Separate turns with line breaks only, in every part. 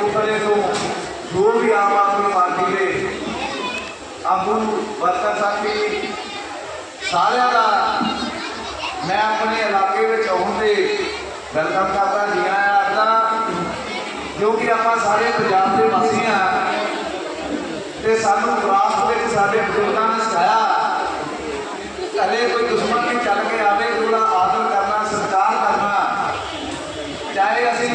ਕਪੂਰਥਲੇ ਤੋਂ ਜੋ ਵੀ ਆਮ ਆਦਮੀ ਪਾਰਟੀ ਦੇ ਆਗੂ ਵਰਕਰ ਸਾਥੀ ਸਾਰਿਆਂ ਦਾ ਮੈਂ ਆਪਣੇ ਇਲਾਕੇ ਵਿੱਚ ਆਉਣ ਤੇ ਵੈਲਕਮ ਕਰਦਾ ਜੀ ਆਇਆਂ ਦਾ ਕਿਉਂਕਿ ਆਪਾਂ ਸਾਰੇ ਪੰਜਾਬ ਦੇ ਵਾਸੀ ਹਾਂ। ਤੇ ਸਾਨੂੰ ਵਿਰਾਸਤ ਵਿੱਚ ਸਾਡੇ ਬਜ਼ੁਰਗਾਂ ਨੇ ਸਿਖਾਇਆ, ਘਰੇ ਕੋਈ ਦੁਸ਼ਮਣ ਨਹੀਂ ਚੱਲ ਕੇ ਆਵੇ ਤੇ ਉਹਦਾ ਆਦਰ ਕਰਨਾ ਸਤਿਕਾਰ ਕਰਨਾ ਚਾਹੇ ਅਸੀਂ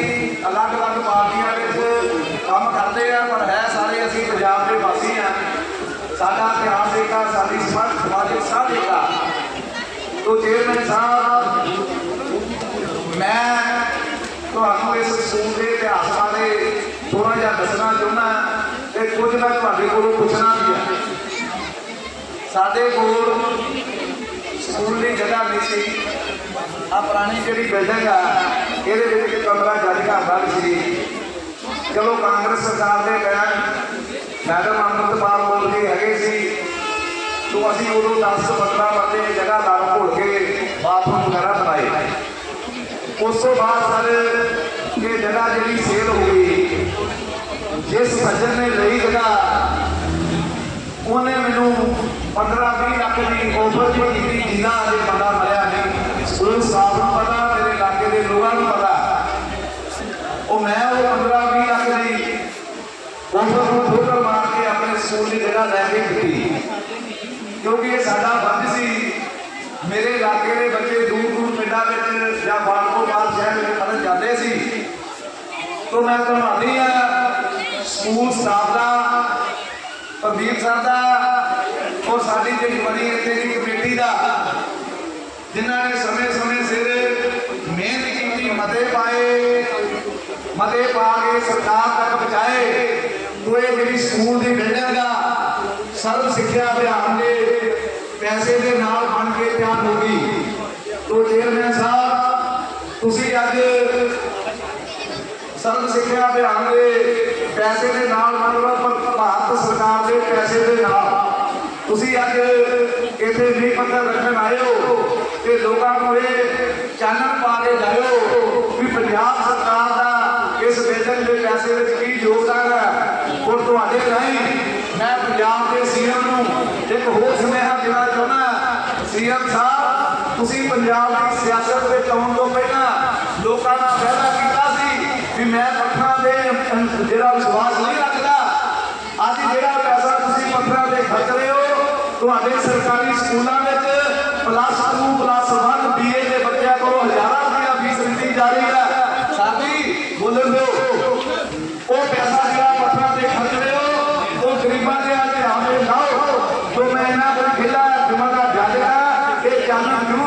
ਅਲੱਗ-ਅਲੱਗ ਪਾਰਟੀਆਂ ਵਿੱਚ ਕੰਮ ਕਰਦੇ ਆ ਪਰ ਹੈ, ਸਾਰੇ ਅਸੀਂ ਪੰਜਾਬ ਦੇ ਵਾਸੀ ਆ ਸਾਡਾ ਇਤਿਹਾਸ ਏਕਾ ਸਾਡੀ ਸਮਾਜ ਸਮਾਜਿਕ ਸਾਧ ਏਕਾ ਤੋ ਚੇਅਰਮੈਨ ਸਾਹਿਬ ਮੈਂ ਤੁਹਾਨੂੰ ਇਸ ਸਕੂਲ ਦੇ ਇਤਿਹਾਸ ਬਾਰੇ ਥੋੜਾ ਜਿਹਾ ਦੱਸਣਾ ਚਾਹੁੰਦਾ ਤੇ ਕੁਝ ਮੈਂ ਤੁਹਾਡੇ ਕੋਲੋਂ ਪੁੱਛਣਾ ਵੀ ਹੈ। ਸਾਡੇ ਕੋਲ ਸਕੂਲ ਦੀ ਜਗ੍ਹਾ ਨਹੀਂ ਸੀ। ਆ ਪੁਰਾਣੀ ਜਿਹੜੀ ਬਿਲਡਿੰਗ ਆ, ਇਹਦੇ ਵਿੱਚ ਕਮਰਾ ਜਾਰੀ ਕਰਦਾ ਸੀ। ਚਲੋ ਕਾਂਗਰਸ ਸਰਕਾਰ ਦੇ ਟਾਈਮ ਮੈਡਮ ਅੰਮ੍ਰਿਤਪਾਲ ਬੋਲ ਹੈਗੇ ਸੀ। ਤੋਂ ਅਸੀਂ ਉਦੋਂ 10 15 ਬੰਦੇ ਜਗ੍ਹਾ ਲੜ ਘੋਲ ਕੇ ਬਾਥਰੂਮ ਵਗੈਰਾ ਬਣਾਏ। ਉਸ ਤੋਂ ਬਾਅਦ ਸਰ, ਇਹ ਜਗ੍ਹਾ ਜਿਹੜੀ ਸੇਲ ਹੋ ਗਈ, ਜਿਸ ਸੱਜਣ ਨੇ ਲਈ ਜਗ੍ਹਾ, ਉਹਨੇ ਮੈਨੂੰ 15 20 ਲੱਖ ਦੀ ਆਫਰ ਵੀ ਕੀਤੀ ਜਿੰਨਾ ਅਜੇ ਬੰਦਾ ਮਰਿਆ ਨਹੀਂ ਸਕੂਲ ਸਟਾਫ ਨੂੰ ਪਤਾ ਮੇਰੇ ਇਲਾਕੇ ਦੇ ਲੋਕਾਂ ਨੂੰ ਪਤਾ ਉਹ ਮੈਂ ਉਹ 15 20 ਲੱਖ ਦੀ ਆਫਰ ਨੂੰ ਠੋਕਰ ਮਾਰ ਕੇ ਆਪਣੇ ਸਕੂਲ ਦੀ ਜਗ੍ਹਾ ਲੈ ਕੇ ਦਿੱਤੀ ਕਿਉਂਕਿ ਇਹ ਸਾਡਾ ਫਰਜ਼ ਸੀ ਮੇਰੇ ਇਲਾਕੇ ਦੇ ਬੱਚੇ ਦੂਰ ਦੂਰ ਪਿੰਡਾਂ ਵਿੱਚ ਜਾਂ ਬਾਲਕੋ ਬਾਲ ਸ਼ਹਿਰ ਵਿੱਚ ਪੜ੍ਹਨ ਜਾਂਦੇ ਸੀ ਤੋਂ ਮੈਂ ਧੰਨਵਾਦੀ ਆ ਸਕੂਲ ਸਟਾਫ ਦਾ ਪ੍ਰਦੀਪ ਸਰ ਦਾ ਔਰ ਸਾਡੀ ਜਿਹੜੀ ਬਣੀ ਇੱਥੇ ਦੀ ਕਮੇਟੀ ਦਾ ਜਿਨ੍ਹਾਂ ਨੇ ਸਮੇਂ ਸਮੇਂ ਸਿਰ ਮਿਹਨਤ ਕੀਤੀ ਮਤੇ ਪਾਏ ਮਤੇ ਪਾ ਕੇ ਸਰਕਾਰ ਤੱਕ ਪਹੁੰਚਾਏ ਤੋ ਇਹ ਜਿਹੜੀ ਸਕੂਲ ਦੀ ਬਿਲਡਿੰਗ ਆ ਸਰਵ ਸਿੱਖਿਆ ਅਭਿਆਨ ਦੇ ਪੈਸੇ ਦੇ ਨਾਲ ਬਣ ਕੇ ਤਿਆਰ ਹੋ ਗਈ। ਤੋ ਚੇਅਰਮੈਨ ਸਾਹਿਬ, ਤੁਸੀਂ ਅੱਜ ਸਰਵ ਸਿੱਖਿਆ ਅਭਿਆਨ ਦੇ ਪੈਸੇ ਦੇ ਨਾਲ ਮਤਲਬ ਪਰ- ਭਾਰਤ ਸਰਕਾਰ ਦੇ ਪੈਸੇ ਦੇ ਨਾਲ। ਤੁਸੀਂ ਅੱਜ ਇੱਥੇ ਵੀ ਪੱਤਰ ਰੱਖਣ ਆਏ ਹੋ ਤੇ ਲੋਕਾਂ ਨੂੰ ਇਹ ਚਾਨਣ ਪਾ ਕੇ ਜਾਇਓ ਵੀ ਪੰਜਾਬ ਸਰਕਾਰ ਦਾ ਇਸ ਬਿਲਡਿੰਗ ਦੇ ਪੈਸੇ ਵਿੱਚ ਕੀ ਯੋਗਦਾਨ ਹੈ। ਔਰ ਤੁਹਾਡੇ ਰਾਹੀਂ ਇੱਕ ਹੋਰ ਸੁਨੇਹਾ ਦੇਣਾ ਚਾਹੁੰਦਾ ਸੀਐਮ ਸਾਹਿਬ, ਤੁਸੀਂ ਪੰਜਾਬ ਦੀ ਸਿਆਸਤ ਵਿੱਚ ਆਉਣ ਤੋਂ ਪਹਿਲਾਂ ਲੋਕਾਂ ਨਾਲ ਵਾਅਦਾ ਕੀਤਾ ਸੀ ਵੀ ਮੈਂ ਪੱਥਰਾਂ ਦੇ ਜਿਹੜਾ ਵਿਸ਼ਵਾਸ ਨਹੀਂ ਰੱਖਦਾ, ਅੱਜ ਜਿਹੜਾ ਪੈਸਾ ਤੁਸੀਂ ਪੱਥਰਾਂ ਦੇ ਖਰਚ ਰਹੇ ਹੋ, ਤੁਹਾਡੇ ਸਰਕਾਰੀ ਸਕੂਲਾਂ ਵਿੱਚ ਪਲੱਸ 2 ਪਲੱਸ 1 ਬੀਏ ਦੇ ਬੱਚਿਆਂ ਕੋਲ ਹਜ਼ਾਰਾਂ ਰੁਪਏ ਫੀਸ ਦਿੱਤੀ ਜਾ ਰਹੀ ਹੈ। Ага,